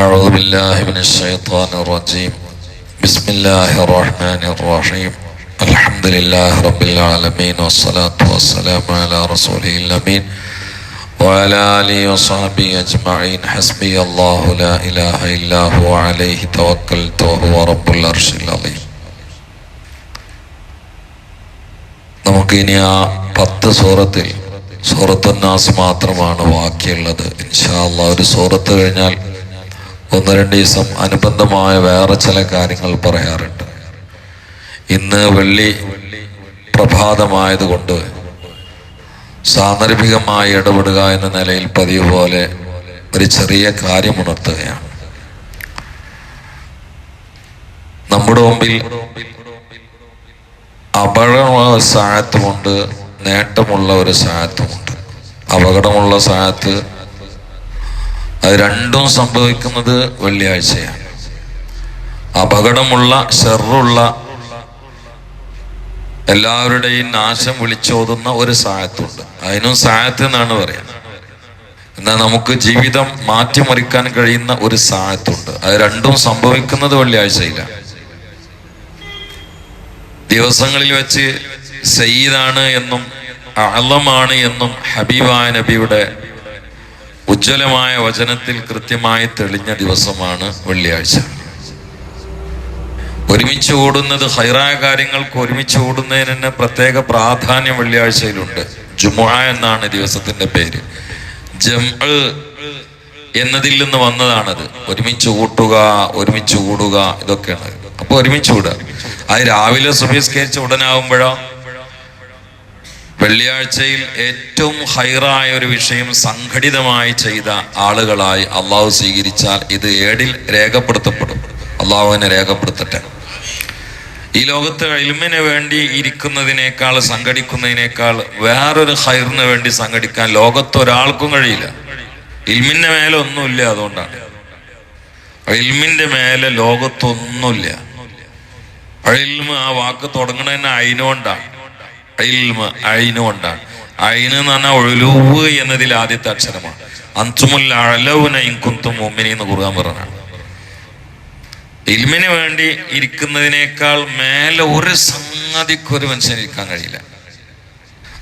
أعوذ بالله من الشيطان الرجيم بسم الله الرحمن الرحيم الحمد لله رب العالمين والصلاة والسلام على رسوله الأمين وعلى آله وصحبه أجمعين حسبي الله لا إله إلا هو عليه توكلت وهو رب العرش العظيم നമുക്കിനി ആ പത്ത് സൂറത്തിൽ സൂറത്ത് നാസ് മാത്രമാണ് ബാക്കിയുള്ളത് ഇൻഷാല്ല ഒരു സൂറത്ത് കഴിഞ്ഞാൽ ഒന്ന് രണ്ട് ദിവസം അനുബന്ധമായ വേറെ ചില കാര്യങ്ങൾ പറയാറുണ്ട്. ഇന്ന് വെള്ളി പ്രഭാതമായതുകൊണ്ട് സാന്ദർഭികമായി ഇടപെടുക എന്ന നിലയിൽ പതിവ് പോലെ ഒരു ചെറിയ കാര്യം ഉണർത്തുകയാണ്. നമ്മുടെ മുമ്പിൽ അപകടമുള്ള സാഹത്തുമുണ്ട് നേട്ടമുള്ള ഒരു സാഹത്തുമുണ്ട് അപകടമുള്ള സാഹത്ത് അത് രണ്ടും സംഭവിക്കുന്നത് വെള്ളിയാഴ്ചയാണ്. അപകടമുള്ള ഷെറുള്ള എല്ലാവരുടെയും നാശം വിളിച്ചോതുന്ന ഒരു സായത്തുണ്ട് അതിനും സായത്ത് എന്നാണ് പറയുന്നത്. എന്നാൽ നമുക്ക് ജീവിതം മാറ്റിമറിക്കാൻ കഴിയുന്ന ഒരു സായത്തുണ്ട് അത് രണ്ടും സംഭവിക്കുന്നത് വെള്ളിയാഴ്ചയിലാണ്. ദിവസങ്ങളിൽ വെച്ച് സയ്യിദാണ് എന്നും അളമാണ് എന്നും ഹബീബായ നബിയുടെ ഉജ്ജ്വലമായ വചനത്തിൽ കൃത്യമായി തെളിഞ്ഞ ദിവസമാണ് വെള്ളിയാഴ്ച. ഒരുമിച്ച് ഓടുന്നത് ഹൈറായ കാര്യങ്ങൾക്ക് ഒരുമിച്ച് ഓടുന്നതിന് പ്രത്യേക പ്രാധാന്യം വെള്ളിയാഴ്ചയിലുണ്ട്. ജുമുഅ എന്നാണ് ദിവസത്തിന്റെ പേര്. ജം എന്നതിൽ നിന്ന് വന്നതാണത്. ഒരുമിച്ച് കൂട്ടുക ഒരുമിച്ച് കൂടുക ഇതൊക്കെയാണ്. അപ്പൊ ഒരുമിച്ച് കൂടുക അത് രാവിലെ സുബഹിസ്കരിച്ച് ഉടനാവുമ്പോഴോ വെള്ളിയാഴ്ചയിൽ ഏറ്റവും ഹൈറായ ഒരു വിഷയം സംഘടിതമായി ചെയ്ത ആളുകളായി അള്ളാഹു സ്വീകരിച്ചാൽ ഇത് ഏടിൽ രേഖപ്പെടുത്തപ്പെടും. അള്ളാഹുവിനെ രേഖപ്പെടുത്തട്ടെ. ഈ ലോകത്ത് ഇൽമിന് വേണ്ടി ഇരിക്കുന്നതിനേക്കാൾ സംഘടിക്കുന്നതിനേക്കാൾ വേറൊരു ഹൈറിന് വേണ്ടി സംഘടിക്കാൻ ലോകത്ത് ഒരാൾക്കും കഴിയില്ല. ഇൽമിന്റെ മേലെ ഒന്നുമില്ല അതുകൊണ്ടാണ്. ഇൽമിന്റെ മേലെ ലോകത്തൊന്നുമില്ല. ഇൽമ ആ വാക്ക് തുടങ്ങണതന്നെ അയിനുകൊണ്ടാണ് ഇൽമ അയിനുകൊണ്ടാണ് അയിന് എന്ന് പറഞ്ഞാൽ ഒഴുലൂവ് എന്നതിൽ ആദ്യത്തെ അക്ഷരമാണ്. ഇൻകുന്തും മുമ്മിനി എന്ന് കുറുകാൻ പറഞ്ഞാണ്. ഇൽമിന് വേണ്ടി ഇരിക്കുന്നതിനേക്കാൾ മേലെ ഒരു സംഗതിക്ക് ഒരു മനുഷ്യൻ കഴിയില്ല.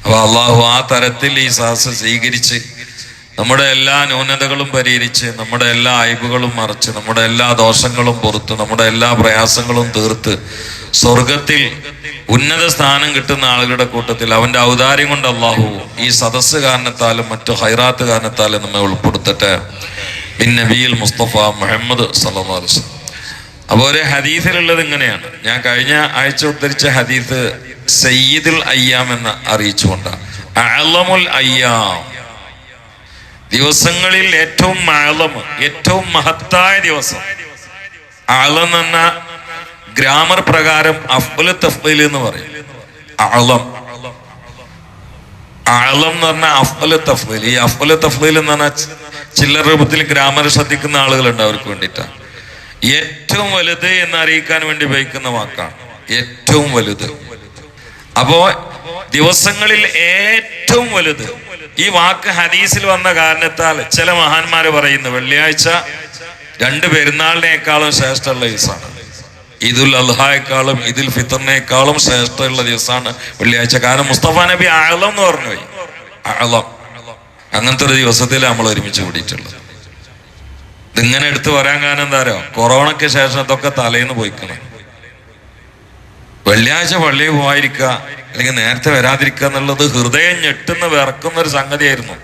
അപ്പൊ അള്ളാഹു ആ തരത്തിൽ ഈ സാഹസം സ്വീകരിച്ച് നമ്മുടെ എല്ലാ ന്യൂനതകളും പരിഹരിച്ച് നമ്മുടെ എല്ലാ അയവുകളും മറച്ച് നമ്മുടെ എല്ലാ ദോഷങ്ങളും പുറത്ത് നമ്മുടെ എല്ലാ പ്രയാസങ്ങളും തീർത്ത് സ്വർഗത്തിൽ ഉന്നത സ്ഥാനം കിട്ടുന്ന ആളുകളുടെ കൂട്ടത്തിൽ അവന്റെ ഔദാര്യം കൊണ്ട് അള്ളാഹു ഈ സദസ്സ് കാരണത്താലും മറ്റു ഹൈറാത്ത് കാരണത്താലും നമ്മെ ഉൾപ്പെടുത്തട്ടെ. ബിൻ നബിയിൽ മുസ്തഫ മുഹമ്മദ് സല്ലാസ് അതുപോലെ ഒരു ഹദീസിലുള്ളത് ഇങ്ങനെയാണ്. ഞാൻ കഴിഞ്ഞ ആഴ്ച ഉദ്ധരിച്ച ഹദീസ് സയ്യിദുൽ അയ്യാം എന്ന് അറിയിച്ചുകൊണ്ടാണ്. അയ്യാം. ദിവസങ്ങളിൽ ഏറ്റവും ആളമ് ഏറ്റവും മഹത്തായ ദിവസം. ആളം എന്ന ഗ്രാമർ പ്രകാരം അഫ്ബുൽ തഫ്ബിൽ എന്ന് പറയും. ആളം. ആളം എന്ന് പറഞ്ഞാൽ അഫ്ബുൽ തഫ്ബിൽ. ഈ അഫ്ബുൽ തഫ്ബിൽ എന്ന് പറഞ്ഞാൽ ചില്ലറ രൂപത്തിൽ ഗ്രാമർ ശ്രദ്ധിക്കുന്ന ആളുകളുണ്ട് അവർക്ക് വേണ്ടിയിട്ടാണ് ഏറ്റവും വലുത് എന്ന് അറിയിക്കാൻ വേണ്ടി ഉപയോഗിക്കുന്ന വാക്കാണ്. ഏറ്റവും വലുത്. അപ്പോ ദിവസങ്ങളിൽ ഏറ്റവും വലുത്. ഈ വാക്ക് ഹദീസിൽ വന്ന കാരണത്താൽ ചില മഹാന്മാര് പറയുന്നു വെള്ളിയാഴ്ച രണ്ട് പെരുന്നാളിനേക്കാളും ശ്രേഷ്ഠമുള്ള ദിവസമാണ്. ഈദുൽ അൽഹായേക്കാളും ഈദുൽ ഫിത്തറിനേക്കാളും ശ്രേഷ്ഠമുള്ള ദിവസമാണ് വെള്ളിയാഴ്ച. കാരണം മുസ്തഫ നബി ആളം എന്ന് പറഞ്ഞു പോയി. ആളം അങ്ങനത്തെ ഒരു ദിവസത്തിൽ നമ്മൾ ഒരുമിച്ച് കൂടിയിട്ടുള്ളത്. ഇതിങ്ങനെ എടുത്തു പറയാൻ കാരണം എന്താ അറിയോ? കൊറോണയ്ക്ക് ശേഷം ഇതൊക്കെ തലേന്ന് പോയിക്കണം. വെള്ളിയാഴ്ച പള്ളിയിൽ പോയിരിക്കുക അല്ലെങ്കിൽ നേരത്തെ വരാതിരിക്കുക എന്നുള്ളത് ഹൃദയം ഞെട്ടുന്ന വിറക്കുന്ന ഒരു സംഗതിയായിരുന്നു.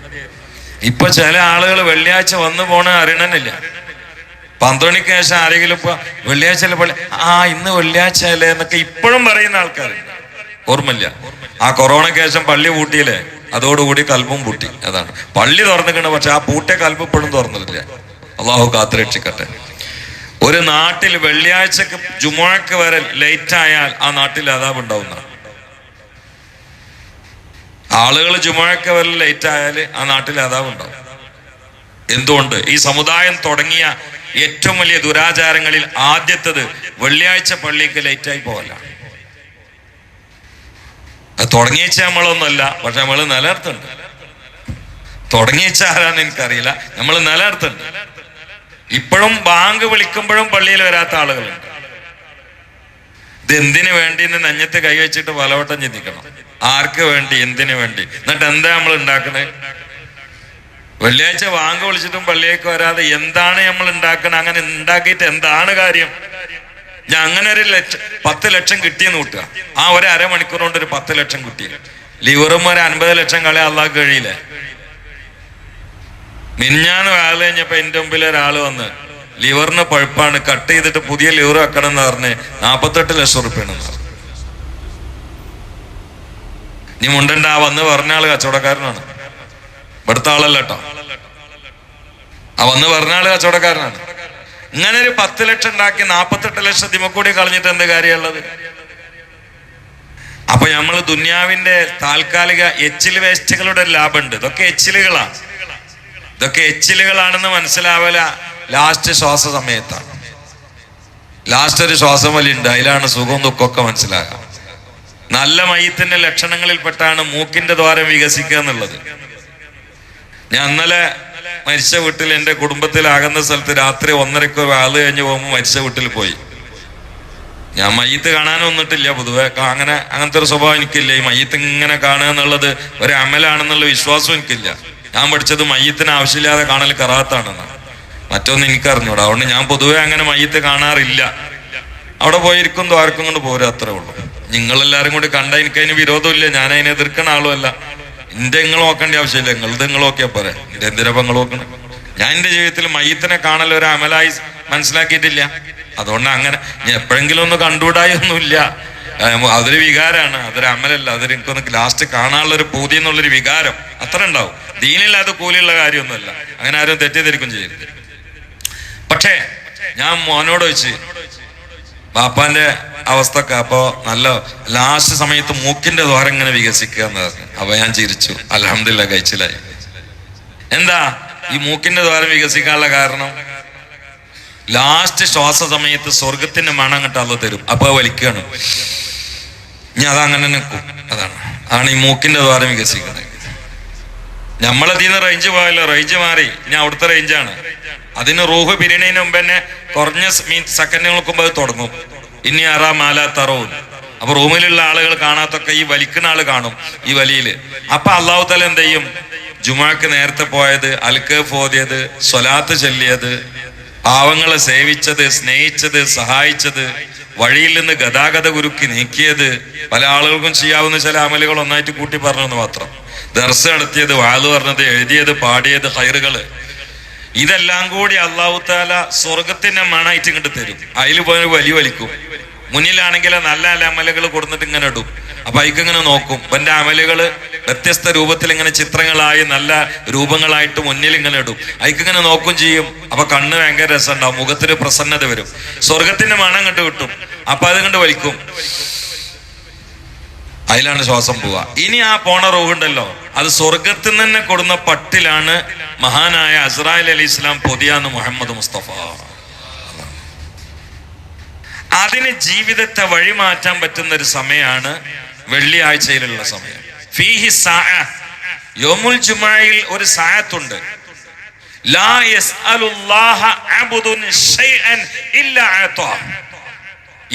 ഇപ്പൊ ചില ആളുകൾ വെള്ളിയാഴ്ച വന്നു പോണ അറിയണമെന്നില്ല പന്ത്രണ്ടിക്ക് ശേഷം ആരെങ്കിലും ഇപ്പൊ വെള്ളിയാഴ്ച പള്ളി? ആ ഇന്ന് വെള്ളിയാഴ്ച അല്ലേ എന്നൊക്കെ ഇപ്പോഴും പറയുന്ന ആൾക്കാർ ഓർമ്മയില്ല. ആ കൊറോണയ്ക്ക് ശേഷം പള്ളി പൂട്ടിയില്ലേ? അതോടുകൂടി കൽബും പൂട്ടി. അതാണ്. പള്ളി തുറന്നിക്കണ പക്ഷെ ആ പൂട്ടിയ കൽബ് ഇപ്പോഴും തുറന്നിട്ടില്ല. അള്ളാഹു കാത്തുരക്ഷിക്കട്ടെ. ഒരു നാട്ടിൽ വെള്ളിയാഴ്ചക്ക് ജുമുഴക്ക് വരെ ലേറ്റ് ആയാൽ ആ നാട്ടിൽ അതാപ് ഉണ്ടാവുന്ന ആളുകൾ ജുമുഴക്ക് വരെ ലേറ്റ് ആയാൽ ആ നാട്ടിൽ അതാപ് ഉണ്ടാവും. എന്തുകൊണ്ട്? ഈ സമുദായം തുടങ്ങിയ ഏറ്റവും വലിയ ദുരാചാരങ്ങളിൽ ആദ്യത്തത് വെള്ളിയാഴ്ച പള്ളിക്ക് ലേറ്റായി പോകല്ല അത് തുടങ്ങിയച്ച നമ്മളൊന്നുമല്ല പക്ഷെ നമ്മൾ നിലനിർത്തുന്നുണ്ട്. തുടങ്ങിയച്ച ആരാന്ന് എനിക്കറിയില്ല. നമ്മൾ നിലനിർത്തുന്നുണ്ട്. ഇപ്പോഴും ബാങ്ക് വിളിക്കുമ്പോഴും പള്ളിയിൽ വരാത്ത ആളുകളുണ്ട്. ഇത് എന്തിനു വേണ്ടി എന്ന് നെഞ്ഞത്ത് കൈവച്ചിട്ട് പലവട്ടം ചിന്തിക്കണം? ആർക്ക് വേണ്ടി എന്തിനു വേണ്ടി? എന്നിട്ട് എന്താ നമ്മൾ ഉണ്ടാക്കണത് വെള്ളിയാഴ്ച വാങ്ക് വിളിച്ചിട്ടും പള്ളിയേക്ക് വരാതെ എന്താണ് നമ്മൾ ഉണ്ടാക്കണത് അങ്ങനെ ഉണ്ടാക്കിയിട്ട് എന്താണ് കാര്യം? ഞാൻ അങ്ങനെ ഒരു ലക്ഷം പത്ത് ലക്ഷം കിട്ടിയെന്ന് കൂട്ടുക. ആ ഒരു അരമണിക്കൂർ കൊണ്ട് ഒരു പത്ത് ലക്ഷം കിട്ടി. ലിവറും ഒരു അൻപത് ലക്ഷം കളി അള്ളാഹ് കഴിയില്ലേ? മിനിഞ്ഞാന്ന് വേല കഴിഞ്ഞപ്പോ എന്റെ മുമ്പിൽ ഒരാൾ വന്ന് ലിവറിന് പഴുപ്പാണ് കട്ട് ചെയ്തിട്ട് പുതിയ ലിവർ വെക്കണം എന്ന് പറഞ്ഞ് നാപ്പത്തെട്ട് ലക്ഷം റുപ്യാണ് നീ മുണ്ടണ്ട ആ വന്ന് പറഞ്ഞ ആൾ കച്ചവടക്കാരനാണ്. ഇവിടുത്തെ ആളല്ല ആ വന്ന് പറഞ്ഞ ആൾ കച്ചവടക്കാരനാണ്. ഇങ്ങനെ ഒരു പത്ത് ലക്ഷം ഉണ്ടാക്കി നാപ്പത്തെട്ട് ലക്ഷം ദിമക്കൂടി കളഞ്ഞിട്ട് എന്ത് കാര്യമുള്ളത്? അപ്പൊ നമ്മൾ ദുന്യാവിന്റെ താൽക്കാലിക എച്ചിൽ വേസ്റ്റുകളുടെ ലാഭമുണ്ട്. ഇതൊക്കെ എച്ചിലുകളാണ് ഇതൊക്കെ എച്ചിലുകളാണെന്ന് മനസ്സിലാവല. ലാസ്റ്റ് ശ്വാസ സമയത്താണ്. ലാസ്റ്റ് ഒരു ശ്വാസം വലിയുണ്ട്. അതിലാണ് സുഖവും ദുഃഖമൊക്കെ മനസ്സിലാകാം നല്ല മയത്തിന്റെ ലക്ഷണങ്ങളിൽപ്പെട്ടാണ് മൂക്കിന്റെ ദ്വാരം വികസിക്കുക എന്നുള്ളത്. ഞാൻ അന്നലെ മരിച്ച വീട്ടിൽ എന്റെ കുടുംബത്തിലാകുന്ന സ്ഥലത്ത് രാത്രി ഒന്നരക്ക് ആൾ കഴിഞ്ഞ് പോകുമ്പോൾ മരിച്ച വീട്ടിൽ പോയി. ഞാൻ മയ്യത്ത് കാണാനും വന്നിട്ടില്ല പൊതുവെ. അങ്ങനെ അങ്ങനത്തെ ഒരു സ്വഭാവം എനിക്കില്ല. ഈ മയ്യത്ത് ഇങ്ങനെ കാണുക എന്നുള്ളത് ഒരു അമലാണെന്നുള്ള വിശ്വാസം എനിക്കില്ല. ഞാൻ പഠിച്ചത് മയ്യത്തിന് ആവശ്യമില്ലാതെ കാണൽ കറാത്താണെന്ന്. മറ്റൊന്നും എനിക്കറിഞ്ഞൂടാ. അതുകൊണ്ട് ഞാൻ പൊതുവെ അങ്ങനെ മയ്യത്ത് കാണാറില്ല. അവിടെ പോയിരിക്കും ദ്വാരക്കും കൊണ്ട് പോരാ അത്രേ ഉള്ളൂ. നിങ്ങളെല്ലാരും കൂടി കണ്ട എനിക്ക് അതിന് വിരോധമില്ല. ഞാൻ അതിനെ എതിർക്കണ ആളുമല്ല. എന്റെ നിങ്ങൾ നോക്കേണ്ട ആവശ്യമില്ല. നിങ്ങളത് നിങ്ങൾ നോക്കിയാ പോരെ. എന്റെ എന്തിനാ നിങ്ങൾ നോക്കണം? ഞാൻ എന്റെ ജീവിതത്തിൽ മയ്യത്തിനെ കാണൽ ഒരു അമലായി മനസ്സിലാക്കിയിട്ടില്ല. അതുകൊണ്ട് അങ്ങനെ ഞാൻ എപ്പോഴെങ്കിലും ഒന്ന് കണ്ടുകൂടായൊന്നുമില്ല അതൊരു വികാരമാണ് അതൊരു അമലല്ല. അതൊരു എനിക്കൊന്ന് ലാസ്റ്റ് കാണാനുള്ള ഒരു പൂതി എന്നുള്ളൊരു വികാരം. അത്ര ഉണ്ടാവും. ദീനില്ലാതെ കൂലിയുള്ള കാര്യമൊന്നുമല്ല. അങ്ങനെ ആരും തെറ്റിദ്ധരിക്കും ചെയ്യരുത്. പക്ഷേ ഞാൻ മോനോട് വെച്ച് ബാപ്പാന്റെ അവസ്ഥക്ക് അപ്പോ നല്ല ലാസ്റ്റ് സമയത്ത് മൂക്കിന്റെ ദ്വാരം ഇങ്ങനെ വികസിക്കുക എന്ന് പറഞ്ഞു. അപ്പൊ ഞാൻ ചിരിച്ചു. അലഹമില്ല കഴിച്ചിലായി. എന്താ? ഈ മൂക്കിന്റെ ദ്വാരം വികസിക്കാനുള്ള കാരണം? ലാസ്റ്റ് ശ്വാസ സമയത്ത് സ്വർഗത്തിന്റെ മണം കിട്ടാതെ തരും. അപ്പൊ വലിക്കുകയാണ് ഞാൻ അതങ്ങനെ നിൽക്കും അതാണ്. ആണ് ഈ മൂക്കിന്റെ ദ്വാരം വികസിക്കുന്നത്. നമ്മളതിന്ന് റേഞ്ച് പോയല്ലോ റേഞ്ച് മാറി. ഇനി അവിടുത്തെ റേഞ്ചാണ് അതിന് റൂഹ് പിരിയണതിന് മുമ്പ് തന്നെ കുറഞ്ഞ സെക്കൻഡുകൾക്ക് മുമ്പ് അത് തുടങ്ങും. ഇനി അറാ മാല തറവും അപ്പൊ റൂമിലുള്ള ആളുകൾ കാണാത്തൊക്കെ ഈ വലിക്കുന്ന ആൾ കാണും ഈ വലിയിൽ. അപ്പൊ അള്ളാഹു തല എന്ത് ചെയ്യും? ജുമാക്ക് നേരത്തെ പോയത് അൽക്കേഫ് ഓതിയത് സ്വലാത്ത് ചൊല്ലിയത് പാവങ്ങളെ സേവിച്ചത് സ്നേഹിച്ചത് സഹായിച്ചത് വഴിയിൽ നിന്ന് ഗതാഗത കുരുക്കി നീക്കിയത് പല ആളുകൾക്കും ചെയ്യാവുന്ന ചില അമലുകൾ ഒന്നായിട്ട് കൂട്ടി പറഞ്ഞെന്ന് മാത്രം. ദർശ നടത്തിയത് വാത് പറഞ്ഞത് എഴുതിയത് പാടിയത് ഹൈറുകൾ ഇതെല്ലാം കൂടി അള്ളാഹു താല സ്വർഗത്തിന്റെ മണായിട്ട് ഇങ്ങോട്ട് തരും. അതിൽ പോയി വലിയ വലിക്കും. മുന്നിലാണെങ്കിൽ നല്ല നല്ല അമലുകൾ കൊടുത്തിട്ട് ഇങ്ങനെ ഇടും. അപ്പൊ ഇങ്ങനെ നോക്കും. ഇവന്റെ അമലുകൾ വ്യത്യസ്ത രൂപത്തിൽ ഇങ്ങനെ ചിത്രങ്ങളായി നല്ല രൂപങ്ങളായിട്ട് മുന്നിൽ ഇങ്ങനെ ഇടും. അയക്കിങ്ങനെ നോക്കും ചെയ്യും. അപ്പൊ കണ്ണ് ഭയങ്കര രസമുണ്ടാവും. മുഖത്തിന് പ്രസന്നത വരും. സ്വർഗത്തിന്റെ മണം കണ്ട് കിട്ടും. അപ്പൊ അത് കണ്ട് വലിക്കും. അതിലാണ് ശ്വാസം പോവുക. ഇനി ആ പോണ റോഹുണ്ടല്ലോ അത് സ്വർഗത്തിൽ നിന്ന് കൊടുന്ന പട്ടിലാണ് മഹാനായ അസ്രായിൽ അലി ഇസ്ലാം പൊതിയാന്ന് മുഹമ്മദ് മുസ്തഫ. അതിന് ജീവിതത്തെ വഴിമാറ്റാൻ പറ്റുന്ന ഒരു സമയമാണ് വെള്ളിയാഴ്ചയിലുള്ള സമയം ഫീഹി സാഅ. യോമുൽ ജുമായിൽ ഒരു സായത്തുണ്ട്.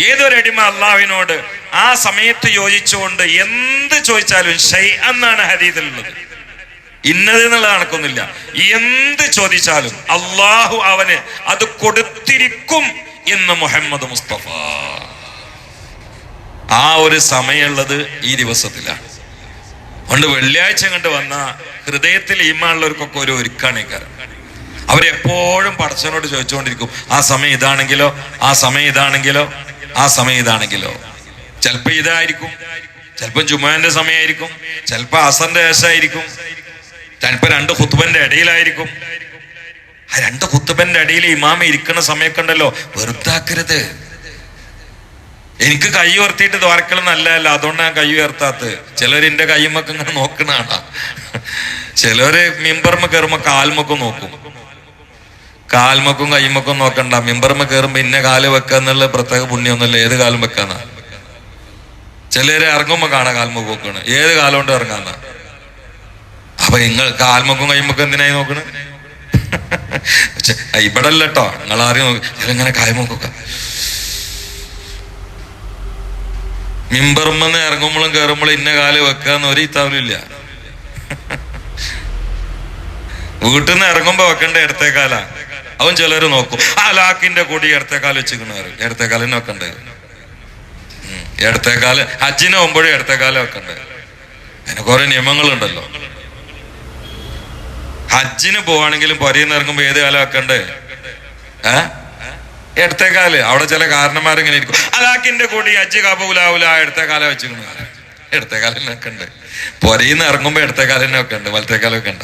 ഏതൊരടിമ അള്ളാവിനോട് ആ സമയത്ത് യോജിച്ചുകൊണ്ട് എന്ത് ചോദിച്ചാലും ഷൈ എന്നാണ് ഹരീതിലുള്ളത് ഇന്നത് എന്നുള്ളത് നടക്കുന്നില്ല എന്ത് ചോദിച്ചാലും അള്ളാഹു അവന് അത് കൊടുത്തിരിക്കും എന്ന് മുഹമ്മദ് മുസ്തഫ. ആ ഒരു സമയമുള്ളത് ഈ ദിവസത്തിലാണ്. അതുകൊണ്ട് വെള്ളിയാഴ്ച കണ്ട് വന്ന ഹൃദയത്തിൽ ഈമാനുള്ളവർക്കൊക്കെ ഒരു ഒരുക്കാണ് കാരണം അവരെപ്പോഴും പടച്ചവനോട് ചോദിച്ചുകൊണ്ടിരിക്കും ആ സമയം ഇതാണെങ്കിലോ? ആ സമയം ഇതാണെങ്കിലോ? ആ സമയം ഇതാണെങ്കിലോ? ചിലപ്പോ ഇതായിരിക്കും ചിലപ്പോ ജുമാന്റെ സമയമായിരിക്കും ചിലപ്പോ അസന്റെ ശേഷമായിരിക്കും ചിലപ്പോ രണ്ട് ഹുത്തുബന്റെ ഇടയിലായിരിക്കും. ആ രണ്ട് കുത്തുബന്റെ അടിയിൽ ഇമാമ ഇരിക്കുന്ന സമയമൊക്കെ ഉണ്ടല്ലോ. വെറുതാക്കരുത്. എനിക്ക് കൈ ഉയർത്തിയിട്ട് ദ്വാരക്കൽ നല്ലതല്ല. അതുകൊണ്ട് ഞാൻ കൈ ഉയർത്താത്തത്. ചിലർ എന്റെ കൈമൊക്കെ ഇങ്ങനെ നോക്കണാണ് ചിലര് മിമ്പർമ കയറുമ്പോ കാൽമൊക്കെ നോക്കും. കാൽമൊക്കും കൈമൊക്കെ നോക്കണ്ട. മിമ്പർമ കയറുമ്പോ ഇന്ന കാൽ വെക്കുക എന്നുള്ള പ്രത്യേക പുണ്യൊന്നുമില്ല. ഏത് കാലം വെക്കാന്ന ചിലര് ഇറങ്ങുമ്പോ കാണാ കാൽമൊക്കെ നോക്കണ്. ഏത് കാലം കൊണ്ട് ഇറങ്ങാന്ന? അപ്പൊ നിങ്ങൾ കാൽമക്കും കൈമക്കും എന്തിനായി നോക്കണ്? പക്ഷെ ഇവിടെ അല്ല കേട്ടോ നിങ്ങൾ ആരും ഇങ്ങനെ കായം നോക്കുക മിമ്പർമെന്ന് ഇറങ്ങുമ്പോഴും കയറുമ്പോഴും ഇന്ന കാൽ വെക്കാന്ന് ഒരു ഇത്താവില്ല വീട്ടിൽ നിന്ന് ഇറങ്ങുമ്പോ വെക്കണ്ട ഇടത്തേക്കാല. അവൻ ചിലർ നോക്കും. ആ ലാക്കിന്റെ കൂടി ഇടത്തേക്കാൽ വെച്ചിക്കണ ഇടത്തേക്കാലിന് വെക്കണ്ടേ. ഇടത്തേക്കാൽ അച്ഛനെ പോകുമ്പോഴും ഇടത്തേക്കാലം വെക്കണ്ടേ? അതിന് കുറെ നിയമങ്ങളുണ്ടല്ലോ. ഹജ്ജിന് പോവാണെങ്കിലും പൊരയിൽ നിന്ന് ഇറങ്ങുമ്പോ ഏത് കാലം ആക്കണ്ടേ ഏ? ഇടത്തേക്കാൽ അവിടെ ചില കാരണന്മാരിങ്ങനെ ഇരിക്കും. അലാക്കിന്റെ കൂടി ഹജ്ജ് കാപ്പൂലാവൂല ഇടത്തേക്കാലം എടുത്ത ഇടത്തേക്കാലം വെക്കണ്ട്. പൊരയിൽ നിന്ന് ഇറങ്ങുമ്പോ ഇടത്തേക്കാലിനെ വെക്കണ്ട്. വലത്തേക്കാലം വെക്കണ്ട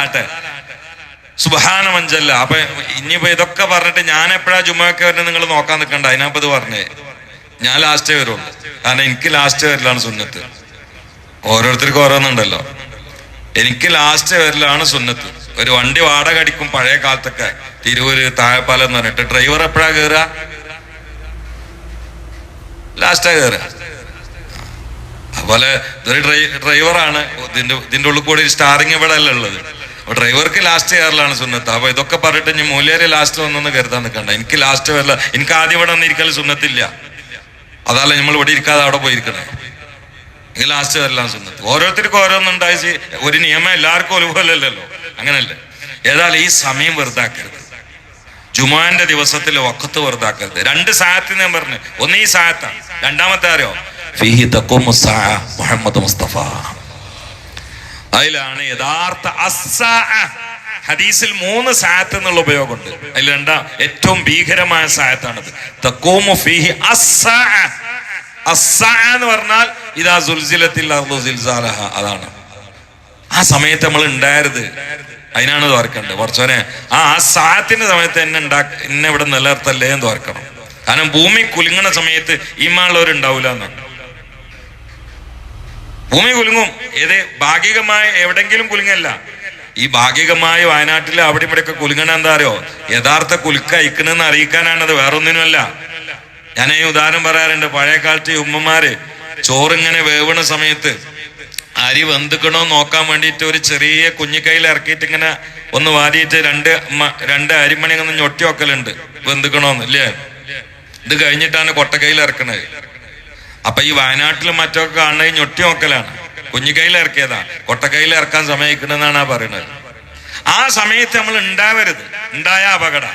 ആട്ടെ സുബഹാന മഞ്ചല്ല. അപ്പൊ ഇനിയിപ്പോ ഇതൊക്കെ പറഞ്ഞിട്ട് ഞാൻ എപ്പോഴാ ജുമ്മയൊക്കെ വരുന്നത് നിങ്ങൾ നോക്കാൻ നിൽക്കണ്ട അതിനകത്ത് ഇത് പറഞ്ഞേ. ഞാൻ ലാസ്റ്റേ വരുള്ളൂ കാരണം എനിക്ക് ലാസ്റ്റ് വരലാണ് സുന്നത്ത്. ഓരോരുത്തർക്കും ഓരോന്നുണ്ടല്ലോ. എനിക്ക് ലാസ്റ്റ് വരലാണ് സുന്നത്ത്. ഒരു വണ്ടി വാടക അടിക്കും പഴയ കാലത്തൊക്കെ. തിരൂര് താഴെപ്പാലം എന്ന് പറഞ്ഞിട്ട്. ഡ്രൈവർ എപ്പോഴാ കയറുക ലാസ്റ്റാ കയറുക അതുപോലെ ഇതൊരു ഡ്രൈ ഡ്രൈവറാണ് ഇതിന്റെ ഇതിന്റെ ഉള്ളിൽ കൂടി സ്റ്റാറിങ് ഇവിടെ അല്ല ഉള്ളത്. അപ്പൊ ഡ്രൈവർക്ക് ലാസ്റ്റ് കയറലാണ് സുന്നത്ത്. അപ്പൊ ഇതൊക്കെ പറഞ്ഞിട്ട് ഇനി മൂല്യര് ലാസ്റ്റ് വന്നൊന്ന് കരുതാൻ നിൽക്കണ്ട. എനിക്ക് ലാസ്റ്റ് വരില്ല. എനിക്ക് ആദ്യം ഇവിടെ വന്നിരിക്കൽ സുന്നത്തില്ല. അതല്ല നമ്മൾ ഇവിടെ ഇരിക്കാതെ അവിടെ പോയിരിക്കണേ. ലാസ്റ്റ് വരലാണ് സുന്നത്ത്. ഓരോരുത്തർക്കും ഓരോന്നുണ്ടായി ഒരു നിയമം എല്ലാവർക്കും ഒരുപോലല്ലോ അങ്ങനല്ലേ? ഏതായാലും ഈ സമയം വെറുതാക്കരുത്. ജുമാന്റെ ദിവസത്തിൽ വക്കത്ത് വെറുതാക്കരുത്. രണ്ട് സാഹത്ത് ഞാൻ പറഞ്ഞു. ഒന്ന് ഈ സാഹത്താണ് രണ്ടാമത്തെ ആരോ? ഫിഹി മുഹമ്മദ് മുസ്തഫ. അതിലാണ് യഥാർത്ഥ. ഹദീസിൽ മൂന്ന് സാഹത്ത് എന്നുള്ള ഉപയോഗമുണ്ട്. അതിൽ രണ്ടാം ഏറ്റവും ഭീകരമായ സാഹത്താണിത് തക്കോമു ഫിഹി അസ്സാഅ. അസ്സാഅ എന്ന് പറഞ്ഞാൽ ഇതാ സുൽസിലത്തിൽ അതാണ്. ആ സമയത്ത് നമ്മൾ ഉണ്ടായത്. അതിനാണ് തോർക്കേണ്ടത്. കുറച്ചോനെ ആ ആ സാഹത്തിന്റെ സമയത്ത് എന്നെ ഉണ്ടാക്ക എന്നെ ഇവിടെ നിലനിർത്തല്ലേ എന്ന് തോർക്കണം. കാരണം ഭൂമി കുലുങ്ങണ സമയത്ത് ഇമ്മാളുള്ളവരുണ്ടാവില്ല എന്നാണ് ഭൂമി കുലുങ്ങും. ഏത്? ഭാഗികമായ എവിടെങ്കിലും കുലുങ്ങല്ല. ഈ ഭാഗികമായ വയനാട്ടിൽ അവിടെ ഇവിടെയൊക്കെ കുലുങ്ങണ എന്താ അറിയോ? യഥാർത്ഥ കുലുക്ക അയക്കണെന്ന് അറിയിക്കാനാണത്. വേറൊന്നിനുമല്ല. ഞാൻ ഈ ഉദാഹരണം പറയാറുണ്ട്. പഴയ കാലത്ത് ഈ ഉമ്മമാര് ചോറിങ്ങനെ വേവണ സമയത്ത് അരി വെന്തുക്കണോ നോക്കാൻ വേണ്ടിയിട്ട് ഒരു ചെറിയ കുഞ്ഞിക്കൈയിൽ ഇറക്കിയിട്ട് ഇങ്ങനെ ഒന്ന് വാരിയിട്ട് രണ്ട് രണ്ട് അരിമണി ഒന്ന് ഞൊട്ടി വെക്കലുണ്ട്. വെന്തുക്കണോന്ന് ഇല്ലേ? ഇത് കഴിഞ്ഞിട്ടാണ് കൊട്ടക്കൈയിൽ ഇറക്കണത്. അപ്പൊ ഈ വയനാട്ടിലും മറ്റൊക്കെ കാണുന്നത് ഞൊട്ടി നോക്കലാണ് കുഞ്ഞിക്കൈയിൽ ഇറക്കിയതാ. കൊട്ടക്കൈയിൽ ഇറക്കാൻ സമയിക്കണെന്നാണ് ആ പറയുന്നത് ആ സമയത്ത് നമ്മൾ ഉണ്ടാവരുത്. ഉണ്ടായ അപകടം.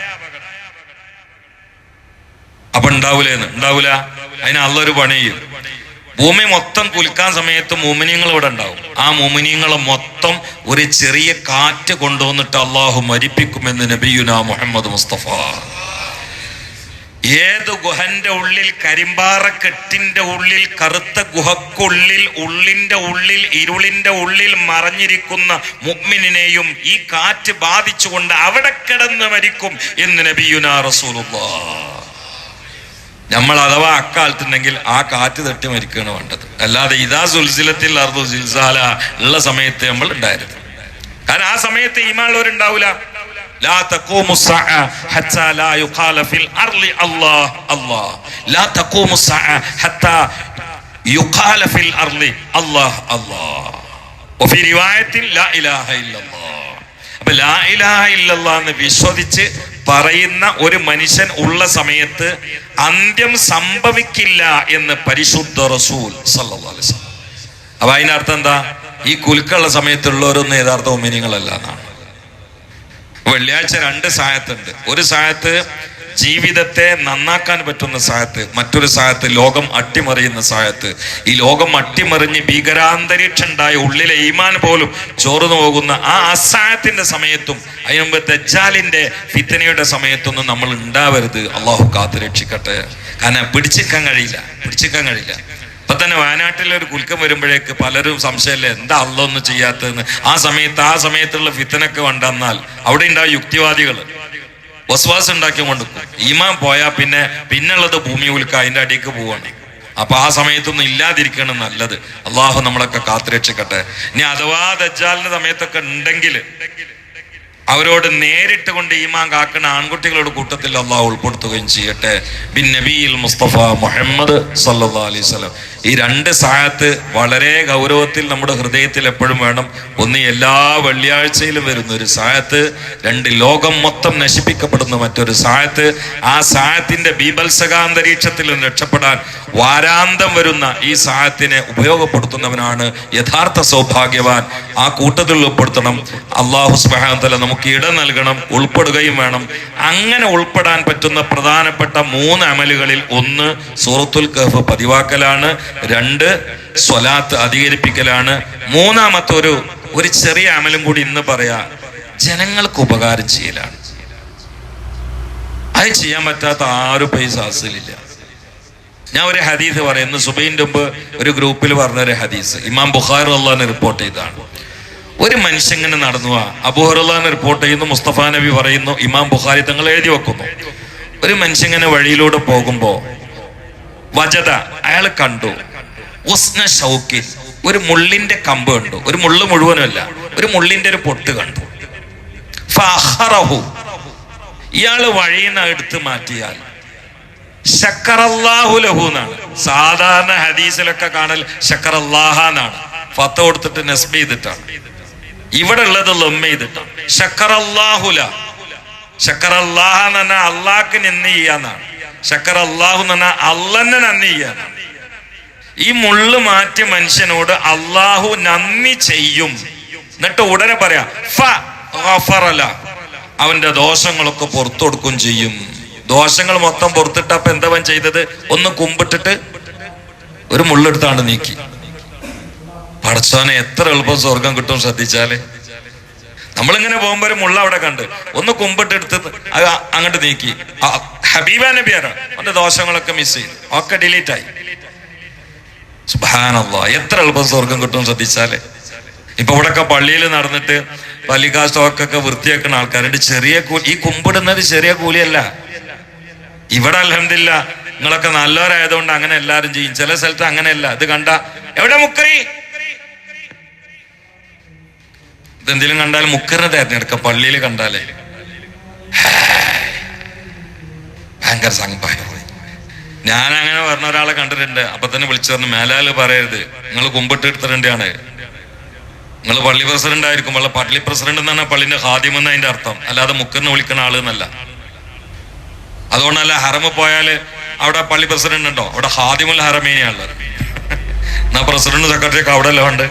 അപ്പൊ ഉണ്ടാവൂലേന്ന്. ഉണ്ടാവൂല? അതിന് അള്ളൊരു പണി ചെയ്യും ഭൂമി മൊത്തം കുലുക്കാൻ സമയത്ത് മോമിനിയങ്ങൾ ഇവിടെ ഉണ്ടാവും. ആ മോമിനിയങ്ങളെ മൊത്തം ഒരു ചെറിയ കാറ്റ് കൊണ്ടുവന്നിട്ട് അള്ളാഹു മരിപ്പിക്കുമെന്ന് നബിയുന മുഹമ്മദ് മുസ്തഫ. ഏത് ഗുഹന്റെ ഉള്ളിൽ കരിമ്പാറക്കെട്ടിന്റെ ഉള്ളിൽ കറുത്ത ഗുഹക്കുള്ളിൽ ഉള്ളിന്റെ ഉള്ളിൽ ഇരുളിന്റെ ഉള്ളിൽ മറഞ്ഞിരിക്കുന്ന മുഗ്മിനെയും ഈ കാറ്റ് ബാധിച്ചുകൊണ്ട് അവിടെ കിടന്ന് മരിക്കും എന്ന് നബിയുന റസൂലുള്ള. നമ്മൾ അഥവാ അക്കാലത്തുണ്ടെങ്കിൽ ആ കാറ്റ് തട്ടി മരിക്കുകയാണ് വേണ്ടത് അല്ലാതെ ഇതാ സുൽസിലത്തിൽ അർദു സിൽസാല ഉള്ള സമയത്ത് നമ്മൾ ഉണ്ടായിരുന്നു കാരണം ആ സമയത്ത് ഈമാനുള്ളവരുണ്ടാവില്ല لا تقوم الساعة حتى لا يقال في الأرض الله الله لا تقوم الساعة حتى يقال في الأرض الله الله وفي رواية لا إله إلا الله ലാ ഇലാഹ എന്ന് വിശ്വസിച്ച് പറയുന്ന ഒരു മനുഷ്യൻ ഉള്ള സമയത്ത് അന്ത്യം സംഭവിക്കില്ല എന്ന് പരിശുദ്ധ റസൂൽ അപ്പൊ അതിനർത്ഥം എന്താ? ഈ കുലുക്കുള്ള സമയത്തുള്ളവരൊന്നും യഥാർത്ഥ ഉമ്മിനിങ്ങളല്ല എന്നാണ്. വെള്ളിയാഴ്ച രണ്ട് സായത്തുണ്ട്. ഒരു സായത്ത് ജീവിതത്തെ നന്നാക്കാൻ പറ്റുന്ന സാഹത്ത് മറ്റൊരു സാഹത്ത് ലോകം അട്ടിമറിയുന്ന സാഹത്ത്. ഈ ലോകം അട്ടിമറിഞ്ഞ് ഭീകരാന്തരീക്ഷം ഉണ്ടായ ഉള്ളിലെ ഈമാൻ പോലും ചോർന്നു പോകുന്ന ആ അസഹായത്തിന്റെ സമയത്തും അതിനുമ്പ് തെജാലിന്റെ ഫിത്തനയുടെ സമയത്തൊന്നും നമ്മൾ ഉണ്ടാവരുത്. അള്ളാഹു കാത്തു രക്ഷിക്കട്ടെ. കാരണം പിടിച്ചിക്കാൻ കഴിയില്ല പിടിച്ചിക്കാൻ കഴിയില്ല. ഇപ്പൊ തന്നെ വയനാട്ടിലെ ഒരു കുൽക്കം വരുമ്പോഴേക്ക് പലരും സംശയമല്ലേ എന്താ അള്ളൊന്നും ചെയ്യാത്തതെന്ന്? ആ സമയത്ത് ആ സമയത്തുള്ള ഫിത്തനൊക്കെ കണ്ടെന്നാൽ അവിടെ ഉണ്ടാവും യുക്തിവാദികൾ വസ്വാസം ഉണ്ടാക്കി കൊണ്ടുപോകും ഈമാൻ പോയാൽ പിന്നെ പിന്നുള്ളത് ഭൂമി ഉൽക്ക അതിന്റെ അടിക്ക് പോവാണ്. അപ്പൊ ആ സമയത്തൊന്നും ഇല്ലാതിരിക്കണം നല്ലത്. അള്ളാഹു നമ്മളൊക്കെ കാത്തുരക്ഷിക്കട്ടെ. ഇനി അഥവാ ദജ്ജാലിന്റെ സമയത്തൊക്കെ ഉണ്ടെങ്കിൽ അവരോട് നേരിട്ട് കൊണ്ട് ഈമാൻ കാക്കുന്ന ആൺകുട്ടികളുടെ കൂട്ടത്തിൽ അള്ളാഹ് ഉൾപ്പെടുത്തുകയും ചെയ്യട്ടെ. ബിൻ നബിയിൽ മുസ്തഫ മുഹമ്മദ് സല്ലാ അലൈഹി സ്വലം ഈ രണ്ട് സായത്ത് വളരെ ഗൗരവത്തിൽ നമ്മുടെ ഹൃദയത്തിൽ എപ്പോഴും വേണം. ഒന്ന് എല്ലാ വെള്ളിയാഴ്ചയിലും വരുന്ന ഒരു സായത്ത് രണ്ട് ലോകം മൊത്തം നശിപ്പിക്കപ്പെടുന്ന മറ്റൊരു സായത്ത് ആ സായത്തിന്റെ ബീഭത്സകാന്തരീക്ഷത്തിൽ നിന്ന് രക്ഷപ്പെടാൻ വാരാന്തം വരുന്ന ഈ സായത്തിനെ ഉപയോഗപ്പെടുത്തുന്നവനാണ് യഥാർത്ഥ സൗഭാഗ്യവാൻ. ആ കൂട്ടത്തിൽ ഉൾപ്പെടുത്തണം. അള്ളാഹു സുബാന്തല നമുക്ക് ഇട നൽകണം ഉൾപ്പെടുകയും വേണം. അങ്ങനെ ഉൾപ്പെടാൻ പറ്റുന്ന പ്രധാനപ്പെട്ട മൂന്ന് അമലുകളിൽ ഒന്ന് സൂറത്തുൽ കഹഫ് പതിവാക്കലാണ് രണ്ട് സ്വലാത്ത് അധികരിപ്പിക്കലാണ്. മൂന്നാമത്തെ ഒരു ഒരു ചെറിയ അമലും കൂടി ഇന്ന് പറയാ ജനങ്ങൾക്ക് ഉപകാരം ചെയ്യലാണ്. അത് ചെയ്യാൻ പറ്റാത്ത ആരും പൈസ അസിലില്ല ഞാൻ ഒരു ഹദീസ് പറയുന്നു സുബൈന്റെ മുമ്പ് ഒരു ഗ്രൂപ്പിൽ പറഞ്ഞ ഒരു ഹദീസ് ഇമാം ബുഖാർ അള്ളഹാനെ റിപ്പോർട്ട് ചെയ്താണ് ഒരു മനുഷ്യൻ ഇങ്ങനെ നടന്നു ആ അബുഹറുല്ലാൻ റിപ്പോർട്ട് ചെയ്യുന്നു മുസ്തഫ നബി പറയുന്നു ഇമാം ബുഖാരി തങ്ങൾ എഴുതി വെക്കുന്നു. ഒരു മനുഷ്യൻ ഇങ്ങനെ വഴിയിലൂടെ പോകുമ്പോ വജത അയാൾ കണ്ടു. ഉസ്ന ഷൗക്കിൻ ഒരു മുള്ളിന്റെ കമ്പ് കണ്ടു. ഒരു മുള്ളു മുഴുവനുമല്ല ഒരു മുള്ളിന്റെ ഒരു പൊട്ട് കണ്ടു. ഫഹറഹു ഇയാൾ വഴിയിൽ നിന്ന് എടുത്ത് മാറ്റിയാൽ ാണ് ലഹു എന്നാണ്. സാധാരണ ഹദീസിലൊക്കെ കാണൽ ഷക്കറല്ലാഹാനാണ് എന്നാണ്. കൊടുത്തിട്ട് നസ്ബ് ചെയ്തിട്ടാണ്. ഇവിടെ ഉള്ളത് ലൊമ്മ ചെയ്തിട്ടാണ് ശക്കറല്ലാഹുല. ശക്കറല്ലാഹ എന്ന് പറഞ്ഞാൽ അള്ളാഹ്ക്ക് നന്ദി ചെയ്യാന്നാണ് ശക്കറല്ലാഹു എന്ന് പറഞ്ഞാൽ അള്ളന്നെ നന്ദി ചെയ്യാനാണ് ഈ മുള്ളു മാറ്റിയ മനുഷ്യനോട് അള്ളാഹു നന്ദി ചെയ്യും. എന്നിട്ട് ഉടനെ പറയാ. അവന്റെ ദോഷങ്ങളൊക്കെ പുറത്തു കൊടുക്കും ചെയ്യും. ദോഷങ്ങൾ മൊത്തം പുറത്തിട്ടപ്പോ എന്തവൻ ചെയ്തത്? ഒന്ന് കുമ്പിട്ടിട്ട് ഒരു മുള്ളെടുത്താണ് നീക്കി. പടച്ചോനെ എത്ര എളുപ്പം സ്വർഗം കിട്ടും ശ്രദ്ധിച്ചാൽ? നമ്മളിങ്ങനെ പോകുമ്പോ ഒരു മുള്ള അവിടെ കണ്ട്. ഒന്ന് കുമ്പിട്ടെടുത്ത് എടുത്ത് അങ്ങോട്ട് നീക്കി. ഹബീബ നബിയാരാ അവന്റെ ദോഷങ്ങളൊക്കെ മിസ് ചെയ്തു. ഒക്കെ ഡിലീറ്റ് ആയി. എത്ര എളുപ്പം സ്വർഗം കിട്ടും ശ്രദ്ധിച്ചാൽ? ഇപ്പൊ ഇവിടൊക്കെ പള്ളിയിൽ നടന്നിട്ട് പള്ളിക്കാ സ്റ്റോക്കൊക്കെ വൃത്തിയാക്കുന്ന ആൾക്കാരുണ്ട്. ചെറിയ കൂലി ഈ കുമ്പിടുന്നത് ചെറിയ കൂലിയല്ല. ഇവിടെ അലഹമില്ല നിങ്ങളൊക്കെ നല്ലവരായതുകൊണ്ട് അങ്ങനെ എല്ലാരും ചെയ്യും. ചില സ്ഥലത്ത് അങ്ങനെയല്ല. ഇത് കണ്ട എവിടെ മുക്കറി? ഇതെന്തെങ്കിലും കണ്ടാൽ മുക്കറിനെ തെരഞ്ഞെടുക്ക പള്ളിയിൽ കണ്ടാലേ. ഭയങ്കര സംഭവം ഞാൻ അങ്ങനെ പറഞ്ഞ ഒരാളെ കണ്ടിട്ടുണ്ട്. അപ്പൊ തന്നെ വിളിച്ചു പറഞ്ഞു മേലാൽ പറയരുത്. നിങ്ങൾ കുമ്പിട്ട് എടുത്തിട്ടുണ്ടാണ് നിങ്ങൾ പള്ളി പ്രസിഡന്റ് ആയിരിക്കും. വല്ല പള്ളി പ്രസിഡന്റ് എന്നാണ് പള്ളിന്റെ ഹാദ്യം എന്ന് അതിന്റെ അർത്ഥം. അല്ലാതെ മുക്കറിനെ വിളിക്കുന്ന ആൾ എന്നല്ല. അതുകൊണ്ടല്ല ഹറമ് പോയാൽ അവിടെ പള്ളി പ്രസിഡന്റ് ഉണ്ടോ? അവിടെ ഹാദിമുൽ ഹറമീനിയാണല്ലോ എന്നാ പ്രസിഡന്റ് സെക്രട്ടറി ഒക്കെ അവിടെ അല്ലേ ഉണ്ട്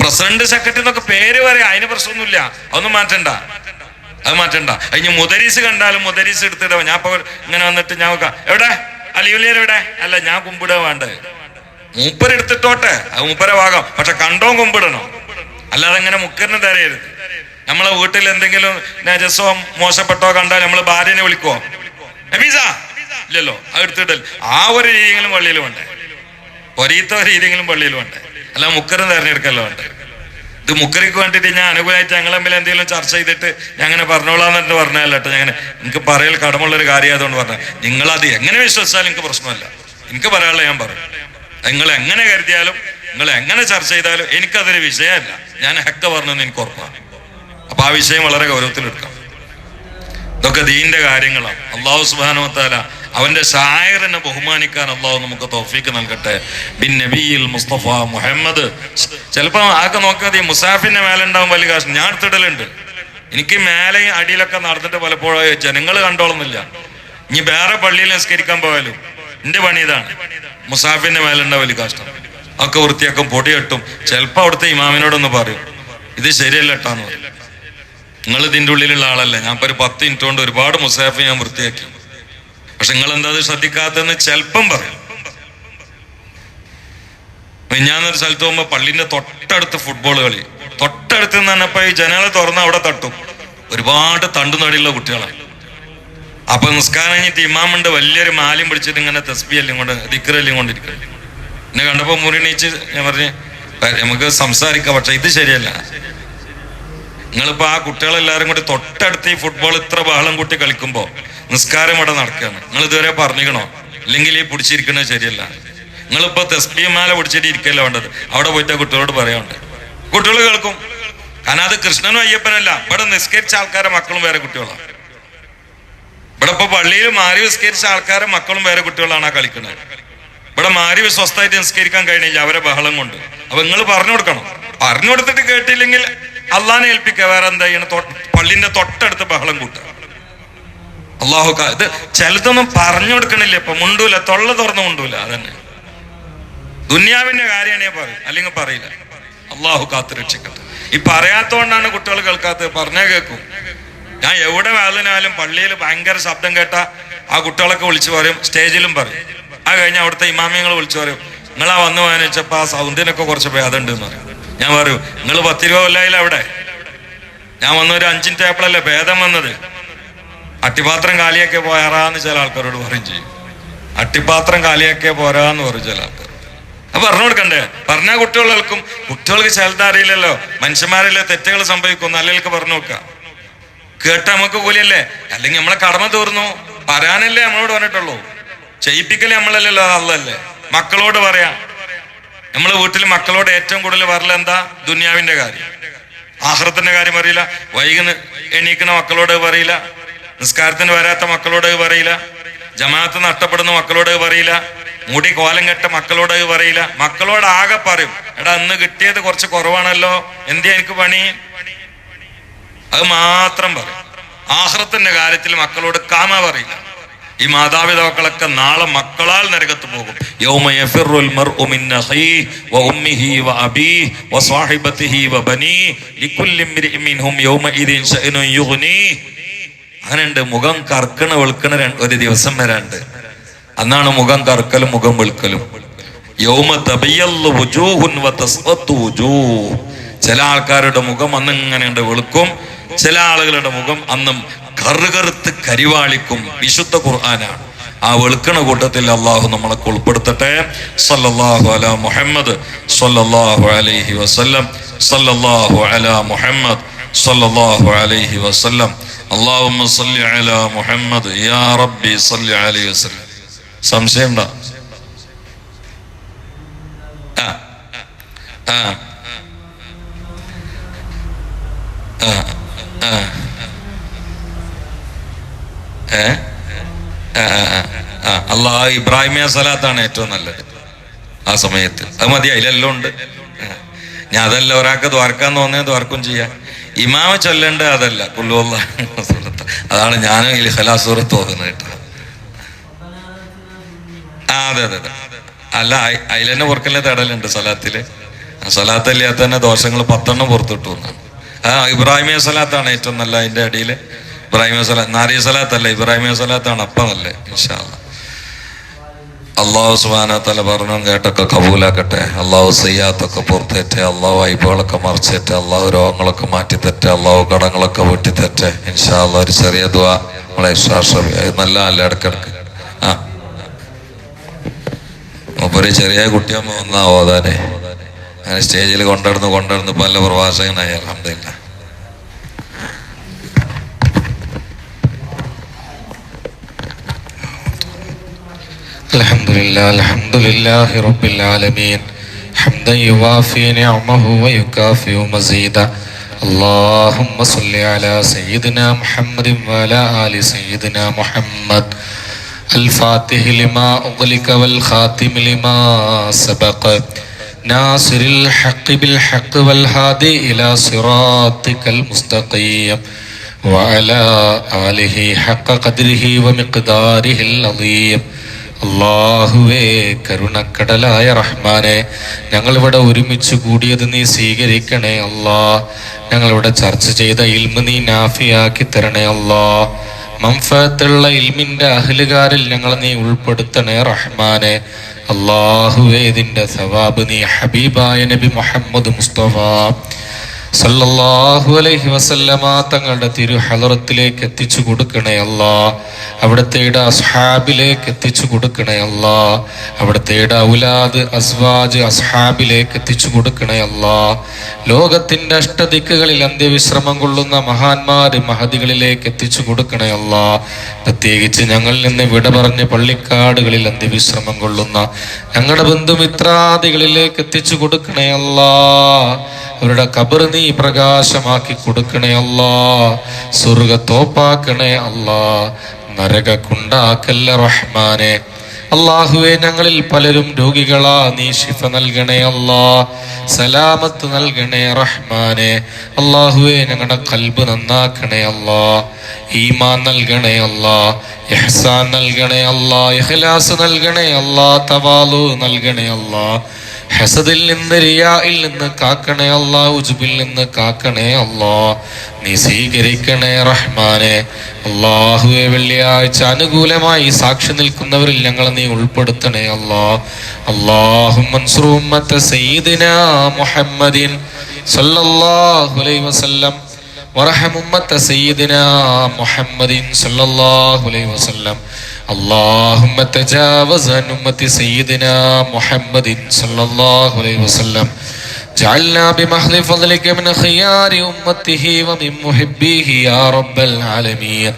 പ്രസിഡന്റ് സെക്രട്ടറി എന്നൊക്കെ പേര് പറയാം. അതിന് പ്രശ്നമൊന്നുമില്ല. അതൊന്നും മാറ്റണ്ട. അത് മാറ്റണ്ട. അതിന് മുദരീസ് കണ്ടാലും മുദരീസ് എടുത്തിടാം. ഞാൻ ഇപ്പൊ ഇങ്ങനെ വന്നിട്ട് ഞാൻ നോക്കാം. എവിടെ? അലിയുലിയർ എവിടെ? അല്ല ഞാൻ കുമ്പിടുക വേണ്ടത് മൂപ്പരെടുത്തിട്ടോട്ടെ അത് മൂപ്പരെ ഭാഗം. പക്ഷെ കണ്ടോ കുമ്പിടണം. അല്ലാതെ ഇങ്ങനെ മുക്കറിന് തരയരുത് നമ്മളെ വീട്ടിൽ എന്തെങ്കിലും നജസോ മോശപ്പെട്ടോ കണ്ടാൽ നമ്മൾ ഭാര്യനെ വിളിക്കോ നബീസ? ഇല്ലല്ലോ. അത് എടുത്തിട്ടില്ല ആ ഒരു രീതിയെങ്കിലും പള്ളിയിൽ വേണ്ടേ? ഒരീത്ത രീതിയെങ്കിലും പള്ളിയിൽ വേണ്ടേ? അല്ല മുക്കറിന് തെരഞ്ഞെടുക്കല്ലോ. ഉണ്ട് ഇത് മുക്കറിക്ക് വേണ്ടിയിട്ട് ഞാൻ അനുകൂലമായിട്ട് ഞങ്ങൾ തമ്മിൽ എന്തെങ്കിലും ചർച്ച ചെയ്തിട്ട് ഞാൻ അങ്ങനെ പറഞ്ഞോളാം എന്നിട്ട് പറഞ്ഞല്ലോ കേട്ടോ. ഞാൻ എനിക്ക് പറയൽ കടമുള്ളൊരു കാര്യമായതുകൊണ്ട് പറഞ്ഞാൽ നിങ്ങളത് എങ്ങനെ വിശ്വസിച്ചാലും നിങ്ങൾക്ക് പ്രശ്നമല്ല. എനിക്ക് പറയാനുള്ള ഞാൻ പറയും. നിങ്ങൾ എങ്ങനെ കരുതിയാലും നിങ്ങൾ എങ്ങനെ ചർച്ച ചെയ്താലും എനിക്കതൊരു വിഷയമല്ല. ഞാൻ ഹക്ക പറഞ്ഞെന്ന് എനിക്ക് ഉറപ്പാണ്. അപ്പൊ ആ വിഷയം വളരെ ഗൗരവത്തിലെടുക്കാം. ഇതൊക്കെ ദീന്റെ കാര്യങ്ങളാണ്. അള്ളാഹു സുബാനുവത്താല അവന്റെ ഷായറിനെ ബഹുമാനിക്കാൻ അള്ളാഹു നമുക്ക് തോഫീക്ക് നൽകട്ടെ. ബിൻ നബിയിൽ മുസ്തഫ മുഹമ്മദ്. ചിലപ്പോൾ ആകെ നോക്കാതെ മുസാഫിന്റെ മേലെ ഉണ്ടാവും വലിയ കാശ്. ഞാൻ എടുത്തിടലുണ്ട് എനിക്ക് മേലെ അടിയിലൊക്കെ നടന്നിട്ട് പലപ്പോഴും ജനങ്ങൾ കണ്ടോളുന്നില്ല. ഇനി വേറെ പള്ളിയിൽ നിസ്കരിക്കാൻ പോയാലും എന്റെ പണി ഇതാണ്. മുസാഫിന്റെ മേലെ ഉണ്ടാവും വലിയ കാഷ്ടം ഒക്കെ വൃത്തിയാക്കും പൊടി കെട്ടും. ചിലപ്പോൾ അവിടുത്തെ ഇമാമിനോടൊന്ന് പറയും ഇത് ശരിയല്ല കേട്ടാന്ന് പറയും. നിങ്ങൾ ഇതിന്റെ ഉള്ളിലുള്ള ആളല്ലേ. ഞാൻ ഇപ്പൊ ഒരു പത്ത് മിനിറ്റ് കൊണ്ട് ഒരുപാട് മുസാഫ് ഞാൻ വൃത്തിയാക്കി. പക്ഷെ നിങ്ങൾ എന്താ അത് ശ്രദ്ധിക്കാത്തെന്ന് ചിലപ്പം പറയും. മിഞ്ഞാന്നൊരു സ്ഥലത്ത് പോകുമ്പോ പള്ളിന്റെ തൊട്ടടുത്ത് ഫുട്ബോൾ കളി. തൊട്ടടുത്ത് നിന്ന് പറഞ്ഞപ്പോ ഈ ജനങ്ങളെ തുറന്ന് അവിടെ തട്ടും. ഒരുപാട് തണ്ടു നടിയുള്ള കുട്ടികളാണ്. അപ്പൊ നിസ്കാരം കഴിഞ്ഞിട്ട് ഇമാമുണ്ട് വലിയൊരു മാലിം പിടിച്ചിട്ട് ഇങ്ങനെ തസ്ബിയെല്ലാം കൊണ്ട് ദിക്കറെല്ലാം കൊണ്ടിരിക്കും എന്നെ കണ്ടപ്പോ മുറിണീച്ച് ഞാൻ പറഞ്ഞു നമുക്ക് സംസാരിക്കാം പക്ഷെ ഇത് ശരിയല്ല. നിങ്ങളിപ്പോ ആ കുട്ടികളെല്ലാരും കൂടി തൊട്ടടുത്ത് ഈ ഫുട്ബോൾ ഇത്ര ബഹളം കൂട്ടി കളിക്കുമ്പോ നിസ്കാരം ഇവിടെ നടക്കുകയാണ്. നിങ്ങൾ ഇതുവരെ പറഞ്ഞിക്കണോ ഇല്ലെങ്കിൽ ഈ പിടിച്ചിരിക്കുന്നത് ശരിയല്ല. നിങ്ങളിപ്പോ മാല പിടിച്ചിട്ട് ഇരിക്കല്ല വേണ്ടത്? അവിടെ പോയിട്ട് കുട്ടികളോട് പറയാനുണ്ട്. കുട്ടികൾ കേൾക്കും. കാരണം അത് കൃഷ്ണനും അയ്യപ്പനല്ല. ഇവിടെ നിസ്കരിച്ച ആൾക്കാരെ മക്കളും വേറെ കുട്ടികളാണ്. ഇവിടെ ഇപ്പൊ പള്ളിയിൽ മാറി നിസ്കരിച്ച ആൾക്കാരെ മക്കളും വേറെ കുട്ടികളാണ് ആ കളിക്കുന്നത്. ഇവിടെ മാറി സ്വസ്ഥമായിട്ട് നിസ്കരിക്കാൻ കഴിഞ്ഞില്ല അവരെ ബഹളം കൊണ്ട്. അപ്പൊ നിങ്ങൾ പറഞ്ഞു കൊടുക്കണം. പറഞ്ഞു കൊടുത്തിട്ട് കേട്ടില്ലെങ്കിൽ അള്ളാനെ ഏൽപ്പിക്കുക. വേറെ എന്താ ചെയ്യണം? പള്ളിന്റെ തൊട്ടടുത്ത് ബഹളം കൂട്ടുക. അള്ളാഹു ഇത് ചിലതൊന്നും പറഞ്ഞു കൊടുക്കണില്ല ഇപ്പൊ. മുണ്ടൂല തൊള്ള തുറന്ന് മുണ്ടൂല അതന്നെ. ദുന്യാവിന്റെ ഞാൻ പറയും അല്ലെങ്കിൽ പറയില്ല. അള്ളാഹു കാത്തു രക്ഷിക്കട്ടെ. ഈ പറയാത്തോണ്ടാണ് കുട്ടികൾ കേൾക്കാത്തത്. പറഞ്ഞേ കേൾക്കും. ഞാൻ എവിടെ വേദനാലും പള്ളിയിൽ ഭയങ്കര ശബ്ദം കേട്ട ആ കുട്ടികളൊക്കെ വിളിച്ചു പറയും സ്റ്റേജിലും പറയും. ആ കഴിഞ്ഞ അവിടുത്തെ ഇമാമിയങ്ങൾ വിളിച്ചു പറയും നിങ്ങൾ ആ വന്നു വാങ്ങിച്ചപ്പോ ആ സൗന്ദിനൊക്കെ കുറച്ച് ഭേദമുണ്ട് എന്ന് പറയും. ഞാൻ പറയൂ നിങ്ങൾ പത്തിരുപത് കൊല്ലായില്ല അവിടെ? ഞാൻ വന്ന ഒരു അഞ്ചിൻ ടേപ്പിളല്ലേ ഭേദം വന്നത്? അട്ടിപാത്രം കാലിയാക്കിയ പോരാന്ന് ചില ആൾക്കാരോട് പറയും ചെയ്യും. അട്ടിപ്പാത്രം കാലിയാക്കിയ പോരാന്ന് പറയും ചില ആൾക്കാർ. അപ്പൊ പറഞ്ഞു കൊടുക്കണ്ടേ? പറഞ്ഞാൽ കുട്ടികൾ കുട്ടികൾക്ക് ചിലത് അറിയില്ലല്ലോ. മനുഷ്യന്മാരിലെ തെറ്റുകൾ സംഭവിക്കും നല്ലവർക്ക് പറഞ്ഞു നോക്ക കേട്ട നമുക്ക് കൂലിയല്ലേ? അല്ലെങ്കിൽ നമ്മളെ കടമ തീർന്നു. പറയാനല്ലേ നമ്മളോട് പറഞ്ഞിട്ടുള്ളൂ. ചെയ്യിപ്പിക്കലേ നമ്മളല്ലല്ലോ അതല്ലേ മക്കളോട് പറയാം. നമ്മളെ വീട്ടിൽ മക്കളോട് ഏറ്റവും കൂടുതൽ പറയല എന്താ? ദുന്യാവിന്റെ കാര്യം. ആഹ്റത്തിന്റെ കാര്യം അറിയില്ല. വൈകുന്ന എണീക്കുന്ന മക്കളോട് പറയില്ല. നിസ്കാരത്തിന് വരാത്ത മക്കളോട് പറയില്ല. ജമാഅത്ത് നഷ്ടപ്പെടുന്ന മക്കളോട് പറയില്ല. മുടി കോലം കെട്ട മക്കളോട് പറയില്ല. മക്കളോട് ആകെ പറയും എടാ അന്ന് കിട്ടിയത് കുറച്ച് കുറവാണല്ലോ. എന്തിയാ എനിക്ക് പണി? അത് മാത്രം പറയും. ആഹ്റത്തിന്റെ കാര്യത്തിൽ മക്കളോട് കാമ പറയില്ല. ഈ മാതാപിതാക്കളൊക്കെ നാളെ മക്കളാൽ നരകത്ത് പോകും. അങ്ങനെയുണ്ട്. മുഖം കർക്കണ വെളുക്കണ ഒരു ദിവസം വരാണ്ട് അന്നാണ് മുഖം കറുക്കലും മുഖം വെളുക്കലും. യൗമ ചില ആൾക്കാരുടെ മുഖം അന്ന് ഇങ്ങനെയുണ്ട് വെളുക്കും. ചില ആളുകളുടെ മുഖം അന്നും കറുകറുത്ത് കരിവാളിക്കും. വിശുദ്ധ ഖുർആനാണ്. ആ വെളുക്കണ കൂട്ടത്തിൽ അള്ളാഹു നമ്മളെ ഉൾപ്പെടുത്തട്ടെ സല്ലല്ലാഹു അലാ മുഹമ്മദ് സല്ലല്ലാഹു അലൈഹി വസല്ലം. സല്ലല്ലാഹു അലാ മുഹമ്മദ് സല്ലല്ലാഹു അലൈഹി വസല്ലം. അള്ളാഹുമ്മ സല്ലി അല മുഹമ്മദ്. യാ റബ്ബി സല്ലി അലൈഹി വസല്ലം. സംശയമുണ്ടോ അള്ളാ ഇബ്രാഹിമിയ സലാത്താണ് ഏറ്റവും നല്ലത് ആ സമയത്ത്. അത് മതി അതിലെല്ലാം ഉണ്ട്. ഞാൻ അതല്ല ഒരാൾക്ക് ദ്വാർക്കാൻ തോന്നിയാൽ ദ്വാർക്കും ചെയ്യാം. ഇമാമ ചൊല്ലേണ്ട അതല്ല. സൂറത്ത്. അതാണ് ഞാനും ഈ ഹലാസൂറത്ത് തോന്നുന്നത് കേട്ടോ ആ അതെ അതെ അതെ. അല്ല അതിൽ തന്നെ പുറക്കല്ലേ തടലുണ്ട് സലാത്തിൽ സലാത്തല്ലാത്ത തന്നെ ദോഷങ്ങൾ പത്തെണ്ണം പുറത്തിട്ടു എന്നാണ്. ആ ഇബ്രാഹിമിയ സലാത്താണ് ഏറ്റവും നല്ല അതിന്റെ അടിയിൽ ഇബ്രാഹിമിയ സലാത്ത് നാരിയ സലാത്തല്ല ഇബ്രാഹിമിയ സലാത്താണ് അപ്പം നല്ലേ ഇൻഷാല്ല അള്ളാഹു സുബാന തല പറഞ്ഞു കേട്ടൊക്കെ കബൂലാക്കട്ടെ. അള്ളാഹു സയ്യാത്തൊക്കെ പുറത്തേറ്റ് അള്ളാഹു വൈബുകളൊക്കെ മറിച്ചേറ്റ് അള്ളാഹു രോഗങ്ങളൊക്കെ മാറ്റിത്തെറ്റ് അള്ളാഹു കടങ്ങളൊക്കെ ഇൻഷാ ഇൻഷാല്ല ഒരു ചെറിയ ദ്വാ നമ്മളെ നല്ല അല്ല ഇടക്കിടക്ക്. ആ. ഒരു ചെറിയ കുട്ടിയമ്മ വന്നാ ഓതാനെ അങ്ങനെ സ്റ്റേജിൽ കൊണ്ടുവന്ന് കൊണ്ടുവന്ന് പല പ്രഭാഷകനായി അലഹമില്ല الحمد لله الحمد لله رب العالمين. حمدا يوافي نعمه ويكافئ مزيدا. اللهم صل على سيدنا محمد وعلى آل سيدنا محمد. الفاتح لما أغلق والخاتم لما سبق. ناصر الحق بالحق والهادي إلى صراطك المستقيم. وعلى آله حق قدره ومقداره العظيم. അള്ളാഹുവേ കരുണക്കടലായ റഹ്മാനെ ഞങ്ങളിവിടെ ഒരുമിച്ച് കൂടിയത് നീ സ്വീകരിക്കണേ അല്ലാ. ഞങ്ങളിവിടെ ചർച്ച ചെയ്ത ഇൽമ നീ നാഫിയാക്കി തരണേ അല്ലാ. മംഫത്തുള്ള ഇൽമിന്റെ അഹലുകാരിൽ ഞങ്ങൾ നീ ഉൾപ്പെടുത്തണേ റഹ്മാനെ. അള്ളാഹുവേ ഇതിന്റെ സവാബ് നീ ഹബീബായ നബി മുഹമ്മദ് മുസ്തഫ. സല്ലല്ലാഹു അലൈഹി വസല്ലമ തങ്ങളുടെ തിരു ഹലറത്തിലേക്ക് എത്തിച്ചു കൊടുക്കണേ അല്ല. അവിടുത്തെ അസ്ഹാബിലേക്ക് എത്തിച്ചു കൊടുക്കണേ അല്ല. അവിടുത്തെ ഔലാദ് അസ്വാജ് അസ്ഹാബിലേക്ക് എത്തിച്ചു കൊടുക്കണേ അല്ല. ലോകത്തിന്റെ അഷ്ടദിക്കുകളിൽ അന്ത്യവിശ്രമം കൊള്ളുന്ന മഹാന്മാര് മഹതികളിലേക്ക് എത്തിച്ചു കൊടുക്കണേ അല്ല. പ്രത്യേകിച്ച് ഞങ്ങളിൽ നിന്ന് വിട പറഞ്ഞ് പള്ളിക്കാടുകളിൽ അന്ത്യവിശ്രമം കൊള്ളുന്ന ഞങ്ങളുടെ ബന്ധുമിത്രാദികളിലേക്ക് എത്തിച്ചു കൊടുക്കണേ അല്ലാ. അവരുടെ കബർ നീ പ്രകാശമാക്കി കൊടുക്കണേ അല്ലാ. സ്വർഗത്തോപ്പാക്കണേ അല്ല. നരക കുണ്ടാക്കല്ല റഹ്മാനെ. അള്ളാഹുവെ ഞങ്ങളിൽ പലരും രോഗികളാ. നീ ശിഫ നൽകണേ അല്ലാ. സലാമത്ത് നൽകണേ റഹ്മാനെ. അള്ളാഹുവെ ഞങ്ങളുടെ കൽബ് നന്നാക്കണേ അല്ലാ. ഈമാൻ നൽകണേ അല്ലാ. ഇഹ്സാൻ നൽകണേ അല്ലാ. ഇഖ്ലാസ് നൽകണേ അല്ലാ. തവാലു നൽകണേ അല്ലാ. ഹസദിൽ നിന്ന് റിയായിൽ നിന്ന് കാക്കണേ അല്ലാഹു ഉജുബിൽ നിന്ന് കാക്കണേ അല്ലാഹ് നീ സ്വീകരിക്കണേ റഹ്മാനെ. അള്ളാഹുവെ വെള്ളിയാഴ്ച അനുകൂലമായി സാക്ഷി നിൽക്കുന്നവരിൽ ഞങ്ങളെ നീ ഉൾപ്പെടുത്തണേ അല്ലാ. അള്ളാഹു മൻസൂമ്മത്തെ സയ്യിദിന മുഹമ്മദിൻ സല്ലല്ലാഹു അലൈഹി വസല്ലം. വറഹമുമ്മത്തെ സയ്യിദിന മുഹമ്മദിൻ സല്ലല്ലാഹു അലൈഹി വസല്ലം. اللهم تجاوز عن أمة سيدنا محمد صلى الله عليه وسلم. جعلنا بمحض فضلك من خيار أمته ومن محبيه يا رب العالمين.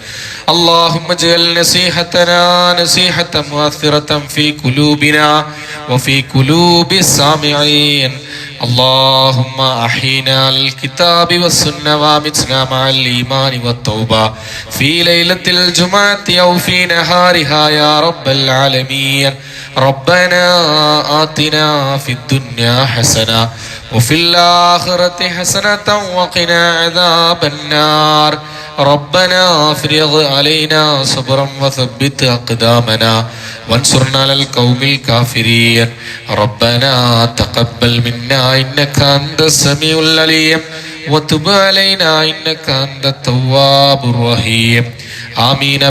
اللهم اجعل نصيحتنا نصيحة مؤثرة في قلوبنا وفي قلوب السامعين. اللهم أحينا الكتاب والسنة وأمتنا مع الإيمان والتوبة في ليلة الجمعة أو في نهارها يا رب العالمين. ربنا آتنا في الدنيا حسنة وفي الآخرة حسنة وقنا عذاب النار. ربنا افرغ علينا صبرا وثبت أقدامنا. وانصرنا على القوم الكافرين. ربنا تقبل منا إنك أنت السميع العليم. وتب علينا إنك أنت التواب الرحيم. آمين.